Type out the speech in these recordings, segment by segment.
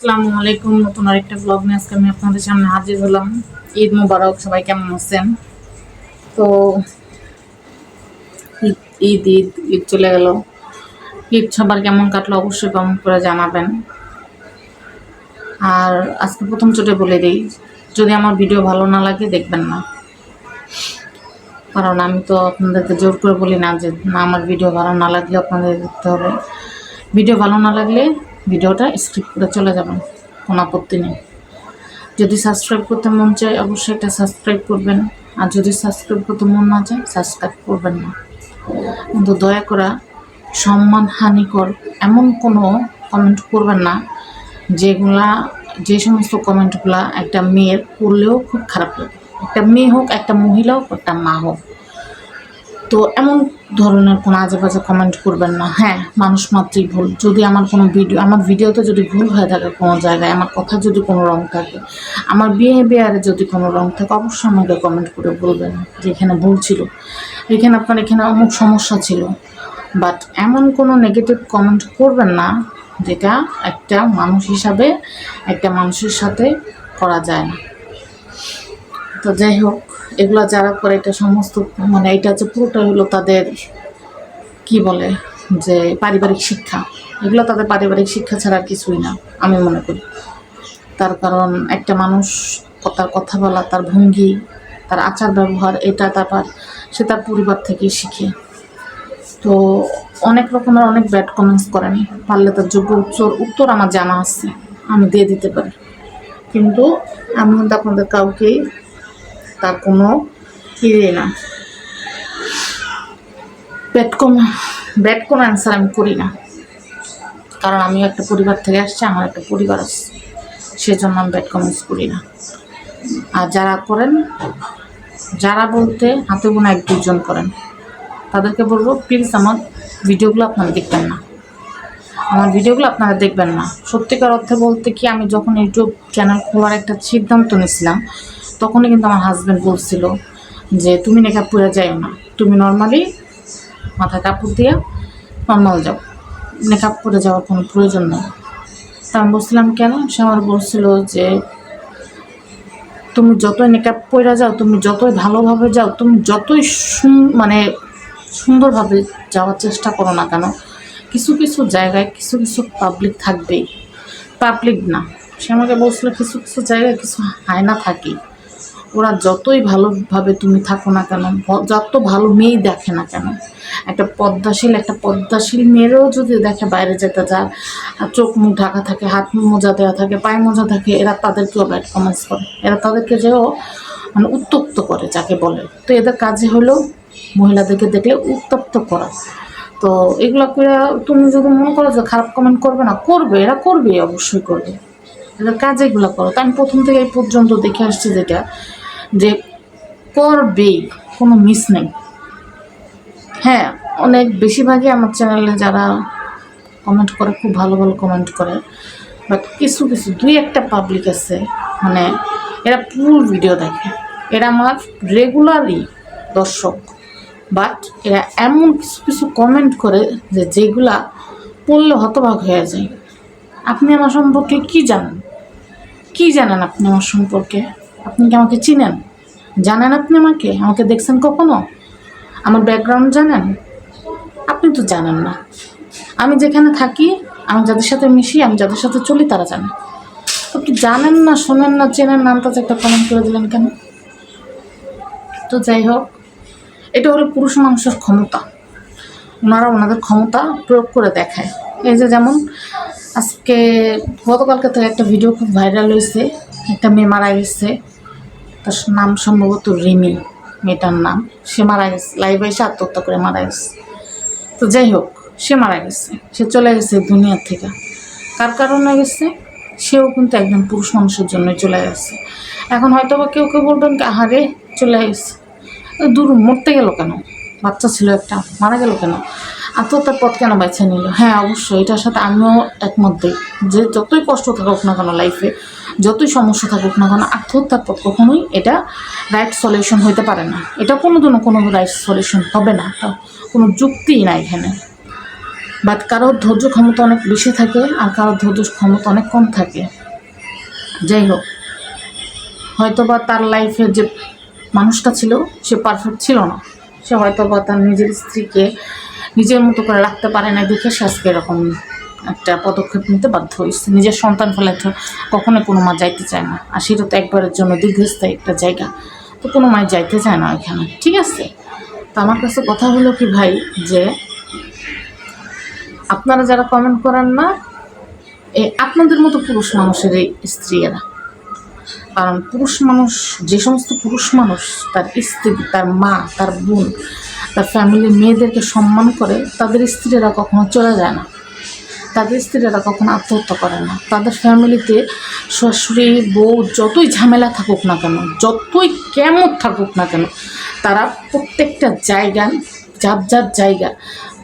আসসালামু আলাইকুম। নতুন আরেকটা ব্লগ নিয়ে আজকে আমি আপনাদের সামনে হাজির হলাম। ঈদ মুবারক, সবাই কেমন আছেন? তো ঈদ ঈদ ঈদ চলে গেল। ঈদ সবার কেমন কাটলো অবশ্যই কমেন্ট করে জানাবেন। আর আজকে প্রথম চোটে বলে দিই, যদি আমার ভিডিও ভালো না লাগে, দেখবেন না। কারণ আমি তো আপনাদেরকে জোর করে বলি না যে, না, আমার ভিডিও ভালো না লাগলে আপনাদের দেখতে হবে। ভিডিও ভালো না লাগলে ভিডিওটা স্কিপ করে চলে যাবেন কোনো আপত্তি নেই। যদি সাবস্ক্রাইব করতে মন চায় অবশ্যই এটা সাবস্ক্রাইব করবেন, আর যদি সাবস্ক্রাইব করতে মন না চায় সাবস্ক্রাইব করবেন না। কিন্তু দয়া করা সম্মান হানিকর এমন কোনো কমেন্ট করবেন না, যেগুলা যে সমস্ত কমেন্টগুলা একটা মেয়ের করলেও খুব খারাপ লাগে। একটা মেয়ে হোক, একটা মহিলা হোক, একটা মা হোক। তো এমন ধরনের কোনো আজে বাজে কমেন্ট করবেন না। হ্যাঁ মানুষ মাত্রই ভুল। যদি আমার কোনো ভিডিও আমার ভিডিওতে যদি ভুল হয়ে থাকে কোনো জায়গায়, আমার কথা যদি কোনো রং থাকে, আমার বিহেভিয়ারে যদি কোনো রং থাকে, অবশ্যই আমাকে কমেন্ট করে বলবেন যে এখানে ভুল ছিল। এখানে আপনার এখানে অমুক সমস্যা ছিল। বাট এমন কোনো নেগেটিভ কমেন্ট করবেন না যেটা একটা মানুষ হিসাবে, একটা মানুষের সাথে করা যায় না। তো যাই হোক, এগুলো যারা করে এটা সমস্ত মানে এটা হচ্ছে পুরোটা হলো তাদের, কি বলে, যে পারিবারিক শিক্ষা। এগুলো তাদের পারিবারিক শিক্ষা ছাড়া কিছুই না, আমি মনে করি। তার কারণ একটা মানুষ, তার কথা বলা তার ভঙ্গি, তার আচার ব্যবহার, এটা তারপর সে তার পরিবার থেকে শিখে। তো অনেক রকমের অনেক ব্যাড কমেন্টস করেন। পারলে তার যোগ্য উত্তর উত্তর আমার জানা আছে, আমি দিয়ে দিতে পারি। কিন্তু আমি কিন্তু আপনাদের কাউকেই তার কোনো ইয়ে না। ব্যাড কম ব্যাড কোনো অ্যান্সার আমি করি না। কারণ আমিও একটা পরিবার থেকে আসছি, আমার একটা পরিবার আছে। সেজন্য আমি ব্যাড কমেন্টস করি না। আর যারা করেন, যারা বলতে হাতে গোনা এক দুজন করেন, তাদেরকে বলব প্লিজ আমার ভিডিওগুলো আপনারা দেখবেন না। আমার ভিডিওগুলো আপনারা দেখবেন না। সত্যিকার অর্থে বলতে কি, আমি যখন ইউটিউব চ্যানেল খোলার একটা সিদ্ধান্ত নিয়েছিলাম তখনই কিন্তু আমার হাজব্যান্ড বলছিল যে, তুমি মেকআপ পরে যাও না। তুমি নর্মালি মাথায় কাপড় দিয়ে নর্মাল যাও। মেকআপ পরে যাওয়ার কোনো প্রয়োজন নেই। তা আমি বলছিলাম, কেন? সে আমার বলছিল যে, তুমি যতই মেকআপ পরে যাও, তুমি যতই ভালোভাবে যাও, তুমি যতই মানে সুন্দরভাবে যাওয়ার চেষ্টা করো না কেন, কিছু কিছু জায়গায় কিছু কিছু পাবলিক থাকবেই। পাবলিক না। সে আমাকে বলছিল, কিছু কিছু জায়গায় কিছু হায়না থাকে। ওরা যতই ভালোভাবে তুমি থাকো না কেন যত ভালো মেয়ে দেখে না কেন, একটা পদ্মাশীল একটা পদ্মাশীল মেয়েরও যদি দেখে বাইরে যেতে যায় চোখ মুখ ঢাকা থাকে, হাত মোজা দেওয়া থাকে, পায়ে মোজা থাকে, এরা তাদেরকেও ব্যাড কমেন্টস করে। এরা তাদেরকে যেও মানে উত্তপ্ত করে, যাকে বলে। তো এদের কাজে হলো মহিলাদেরকে দেখলে উত্তপ্ত করা। তো এগুলো করে তুমি যদি মনে করো যে খারাপ কমেন্ট করবে না, করবে, এরা করবে অবশ্যই করবে। এদের কাজ এগুলো করো। তো আমি প্রথম থেকে এই পর্যন্ত দেখে আসছি যেটা যে করবে, কোনো মিস নেই। হ্যাঁ অনেক বেশিরভাগই আমার চ্যানেলে যারা কমেন্ট করে, খুব ভালো ভালো কমেন্ট করে। বাট কিছু কিছু, দুই একটা পাবলিক আছে মানে এরা ফুল ভিডিও দেখে। এরা আমার রেগুলারই দর্শক। বাট এরা এমন কিছু কিছু কমেন্ট করে যে যেগুলা পড়লে হতবাক হয়ে যায়। আপনি আমার সম্পর্কে কি জানেন? কি জানেন আপনি আমার সম্পর্কে? আপনি কি আমাকে চিনেন? জানেন আপনি আমাকে? আমাকে দেখছেন কখনো? আমার ব্যাকগ্রাউন্ড জানেন? আপনি তো জানেন না। আমি যেখানে থাকি, আমি যাদের সাথে মিশি, আমি যাদের সাথে চলি, তারা জানে। আপনি জানেন না, শোনেন না, চেনেন না আন্তাজ একটা কমেন্ট করে দিলেন কেন? তো যাই হোক, এটা হলো পুরুষ মানুষের ক্ষমতা। ওনারা ওনাদের ক্ষমতা প্রয়োগ করে দেখায়। এই যে যেমন, আজকে গতকালকে থেকে একটা ভিডিও খুব ভাইরাল হয়েছে, একটা মেয়ে মারা তার নাম সম্ভবত রিমি, মেয়েটার নাম। সে মারা গেছে লাইভে এসে আত্মহত্যা করে মারা গেছে। তো যাই হোক, সে মারা গেছে। সে চলে গেছে দুনিয়ার থেকে। কার কারণে গেছে? সেও কিন্তু একজন পুরুষ মানুষের জন্যই চলে গেছে। এখন হয়তো বা কেউ কেউ বলবেন কি আহারে চলে গেছে। দূর, মরতে গেল কেন? বাচ্চা ছিল একটা, মারা গেল কেন? আত্মহত্যার পথ কেন বেছে নিল? হ্যাঁ অবশ্যই, এটার সাথে আমিও একমত যে যতই কষ্ট থাকুক না কেন লাইফে যতই সমস্যা থাকুক না কেন, আত্মহত্যার পথ কখনোই এটা রাইট সলিউশন হইতে পারে না। এটা কোনো দিনও কোনো রাইট সলিউশন হবে না। এটা কোনো যুক্তিই না এখানে। বাট কারোর ধৈর্য ক্ষমতা অনেক বেশি থাকে আর কারোর ধৈর্য ক্ষমতা অনেক কম থাকে। যাই হোক হয়তো বা তার লাইফে যে মানুষটা ছিল, সে পারফেক্ট ছিল না। সে হয়তো বা তার নিজের স্ত্রীকে নিজের মতো করে রাখতে পারে না দেখে সে আজকে এরকম একটা পদক্ষেপ নিতে বাধ্য হয়েছে। নিজের সন্তান ফেলে তো কখনো কোনো মা যাইতে চায় না। আর সেটা তো একবারের জন্য দীর্ঘস্থায়ী একটা জায়গা। তো কোনো মাই যাইতে চায় না ওইখানে। ঠিক আছে? তো আমার কাছে কথা হলো কি ভাই, যে আপনারা যারা কমেন্ট করেন না, এ আপনাদের মতো পুরুষ মানুষের এই স্ত্রীরা কারণ পুরুষ মানুষ, যে সমস্ত পুরুষ মানুষ, তার স্ত্রী, তার মা, তার বোন, তার ফ্যামিলির মেয়েদেরকে সম্মান করে, তাদের স্ত্রীরা কখনো চলে যায় না। তাদের স্ত্রীরা কখনো আত্মহত্যা করে না। তাদের ফ্যামিলিতে শাশুড়ি, বউ যতই ঝামেলা থাকুক না কেন, যতই কেমন থাকুক না কেন, তারা প্রত্যেকটা জায়গায় যার যার জায়গা,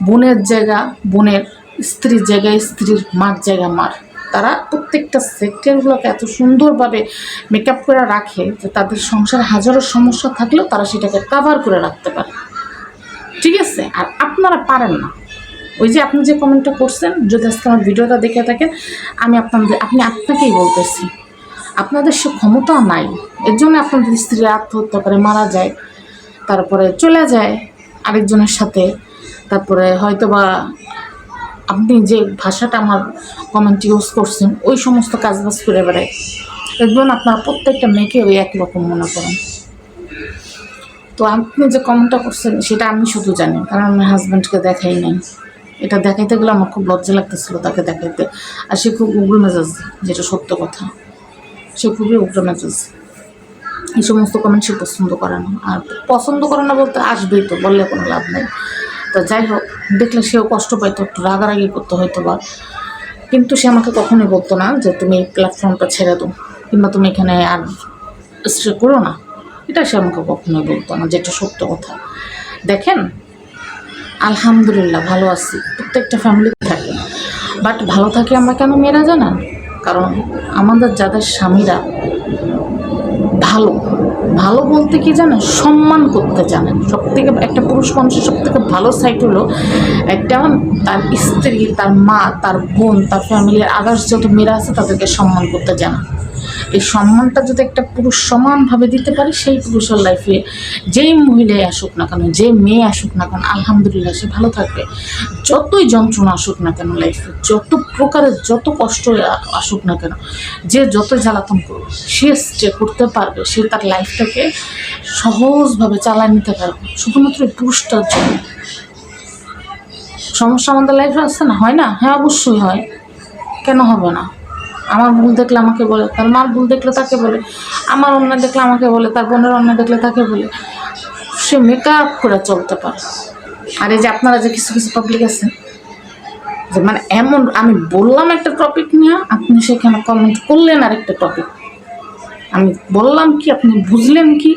বোনের জায়গা, বোনের স্ত্রীর জায়গায় স্ত্রীর মার জায়গা, মার। তারা প্রত্যেকটা সেক্টরগুলোকে এত সুন্দরভাবে মেকআপ করে রাখে যে তাদের সংসারে হাজারো সমস্যা থাকলেও তারা সেটাকে কাভার করে রাখতে পারে। ঠিক আছে? আর আপনারা পারেন না। ওই যে আপনি যে কমেন্টটা করছেন, যদি আজকে আমার ভিডিওটা দেখে থাকেন আমি আপনাদের আপনি আপনাকেই বলতেছি, আপনাদের সে ক্ষমতা নাই। এর জন্য আপনাদের স্ত্রী আত্মহত্যা করে মারা যায়, তারপরে চলে যায় আরেকজনের সাথে, তারপরে হয়তো বা আপনি যে ভাষাটা আমার কমেন্ট ইউজ করছেন, ওই সমস্ত কাজবাজ করে বেড়ায়। দেখবেন আপনার প্রত্যেকটা মেয়েকে ওই একই রকম মনে করেন। তো আপনি যে কমেন্টটা করছেন, সেটা আমি শুধু জানি, কারণ আমার হাজব্যান্ডকে দেখাই নাই। এটা দেখাইতে গেলে আমার খুব লজ্জা লাগতেছিল তাকে দেখাইতে। আর সে খুব উগ্র মেজাজ, যেটা সত্য কথা। সে খুবই উগ্র মেজাজ। এই সমস্ত কমেন্ট সে পছন্দ করে না। আর পছন্দ করে না বলতে আসবেই তো, বললে কোনো লাভ নেই। তো যাই হোক, দেখলে সেও কষ্ট পাইতো, একটু রাগারাগি করতে হয়তো বা কিন্তু সে আমাকে কখনোই বলতো না যে তুমি এই প্ল্যাটফর্মটা ছেড়ে দাও, কিংবা তুমি এখানে আর স্টে করো না। এটা সে আমাকে কখনোই বলতো না যেটা সত্য কথা। দেখেন আলহামদুলিল্লাহ, ভালো আছি। প্রত্যেকটা ফ্যামিলি থাকে। বাট ভালো থাকে আমরা কেন মেয়েরা জানেন কারণ আমাদের যাদের স্বামীরা ভালো ভালো বলতে কি জানেন? সম্মান করতে জানেন। সব থেকে একটা পুরুষ মানুষের সব থেকে ভালো সাইড হলো একটা তার স্ত্রী, তার মা, তার বোন, তার ফ্যামিলির আদার্স যত মেয়েরা আছে তাদেরকে সম্মান করতে জানা। এই সম্মানটা যদি একটা পুরুষ সমানভাবে দিতে পারে, সেই পুরুষের লাইফে যেই মহিলাই আসুক না কেন, যে মেয়ে আসুক না কেন, আলহামদুলিল্লাহ সে ভালো থাকবে। যতই যন্ত্রণা আসুক না কেন লাইফে যত প্রকারের যত কষ্ট আসুক না কেন, যে যত জ্বালাতন করবে সে স্টে করতে পারবে, সে তার লাইফটাকে সহজভাবে চালায় নিতে পারবে। শুধুমাত্র পুরুষটার জন্য। সমস্যা আমাদের লাইফে আসছে না? হয় না? হ্যাঁ অবশ্যই হয়। কেন হবে না? আমার ভুল দেখলে আমাকে বলে, তার মার ভুল দেখলে তাকে বলে, আমার অন্যায় দেখলে আমাকে বলে, তার বোনের অন্যায় দেখলে তাকে বলে। সে মেকআপ করে চলতে পারে। আর এই যে আপনারা যে কিছু কিছু পাবলিক আছেন, যে মানে এমন, আমি বললাম একটা টপিক নিয়ে, আপনি সেখানে কমেন্ট করলেন আরেকটা টপিক আমি বললাম কি, আপনি বুঝলেন কি,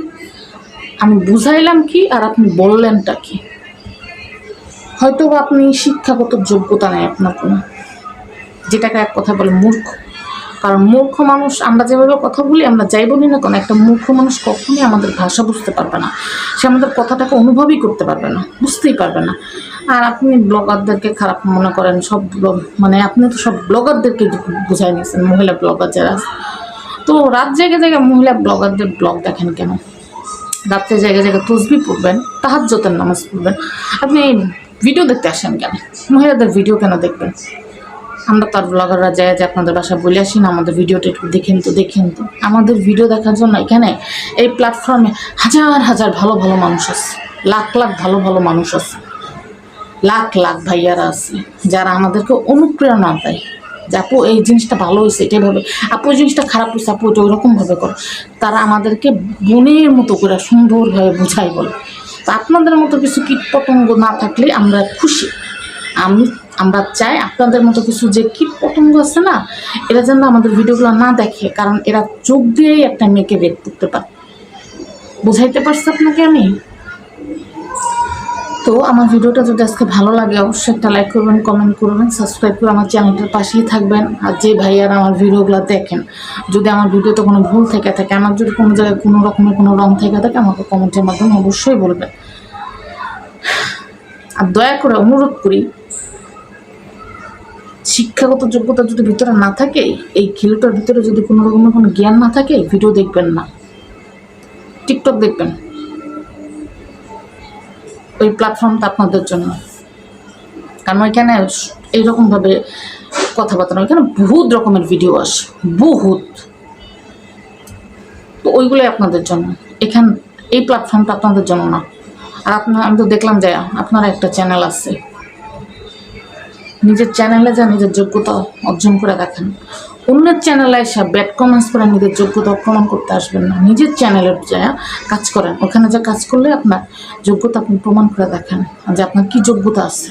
আমি বুঝাইলাম কি, আর আপনি বললেনটা কি। হয়তো আপনি শিক্ষাগত যোগ্যতা নেই আপনার কোনো। যেটাকে এক কথা বলে মূর্খ। কারণ মূর্খ মানুষ, আমরা যেভাবে কথা বলি, আমরা যাই বলি না কেন, একটা মূর্খ মানুষ কখনই আমাদের ভাষা বুঝতে পারবে না। সে আমাদের কথাটাকে অনুভবই করতে পারবে না, বুঝতেই পারবে না। আর আপনি ব্লগারদেরকে খারাপ মনে করেন, সব মানে আপনি তো সব ব্লগারদেরকে বুঝাই নিয়েছেন, মহিলা ব্লগার যারা তো রাত জায়গায় জায়গায় মহিলা ব্লগারদের ব্লগ দেখেন কেন? রাত্রে জায়গায় জায়গায় তসবি পড়বেন তাহাজ্জতের নামাজ পড়বেন। আপনি ভিডিও দেখতে আসেন কেন? মহিলাদের ভিডিও কেন দেখবেন? আমরা তার ব্লগাররা যায় যে আপনাদের বাসা বলে আসি না, আমাদের ভিডিওটা একটু দেখেন তো দেখেন তো। আমাদের ভিডিও দেখার জন্য এখানে এই প্ল্যাটফর্মে হাজার হাজার ভালো ভালো মানুষ আছে, লাখ লাখ ভালো ভালো মানুষ আছে, লাখ লাখ ভাইয়ারা আছে, যারা আমাদেরকে অনুপ্রেরণা দেয় যে আপু এই জিনিসটা ভালো হয়েছে, এটাই ভাবে আপু জিনিসটা খারাপ হয়েছে, আপু এটা ওইরকমভাবে করো। তারা আমাদেরকে বোনের মতো করে সুন্দরভাবে বোঝাই বলে। তো আপনাদের মতো কিছু কীট পতঙ্গ না থাকলে আমরা খুশি। আমি আমরা চাই আপনাদের মতো কিছু যে কীট পতঙ্গ আছে না, এরা যেন আমাদের ভিডিওগুলো না দেখে, কারণ এরা চোখ দিয়েই একটা মেয়েকে রেপ করতে পারে। বুঝাইতে পারছি আপনাকে আমি? তো আমার ভিডিওটা যদি আজকে ভালো লাগে, অবশ্যই একটা লাইক করবেন কমেন্ট করবেন সাবস্ক্রাইব করে আমার চ্যানেলটার পাশেই থাকবেন। আর যে ভাইয়ারা আমার ভিডিওগুলো দেখেন, যদি আমার ভিডিওতে কোনো ভুল থেকে থাকে, আমার যদি কোনো জায়গায় কোনো রকমের কোনো রং থেকে থাকে, আমাকে কমেন্টের মাধ্যমে অবশ্যই বলবেন। আর দয়া করে অনুরোধ করি শিক্ষাগত যোগ্যতা যদি ভিতরে না থাকে, এই খেলুটার ভিতরে যদি কোনো রকমের কোনো জ্ঞান না থাকে ভিডিও দেখবেন না। টিকটক দেখবেন। ওই প্ল্যাটফর্মটা আপনাদের জন্য। কারণ ওইখানে এইরকমভাবে কথাবার্তা ওইখানে বহুত রকমের ভিডিও আসে, বহুত। তো ওইগুলোই আপনাদের জন্য। এখান, এই প্ল্যাটফর্মটা আপনাদের জন্য না। আর আপনার আমি তো দেখলাম যে আপনার একটা চ্যানেল আছে। নিজের চ্যানেলে যা নিজের যোগ্যতা অর্জন করে দেখেন। অন্যের চ্যানেলে এসে ব্যাড কমেন্টস করে নিজের যোগ্যতা প্রমাণ করতে আসবেন না। নিজের চ্যানেলে যা কাজ করেন। ওখানে যা কাজ করলে আপনার যোগ্যতা আপনি প্রমাণ করে দেখেন যে আপনার কী যোগ্যতা আছে।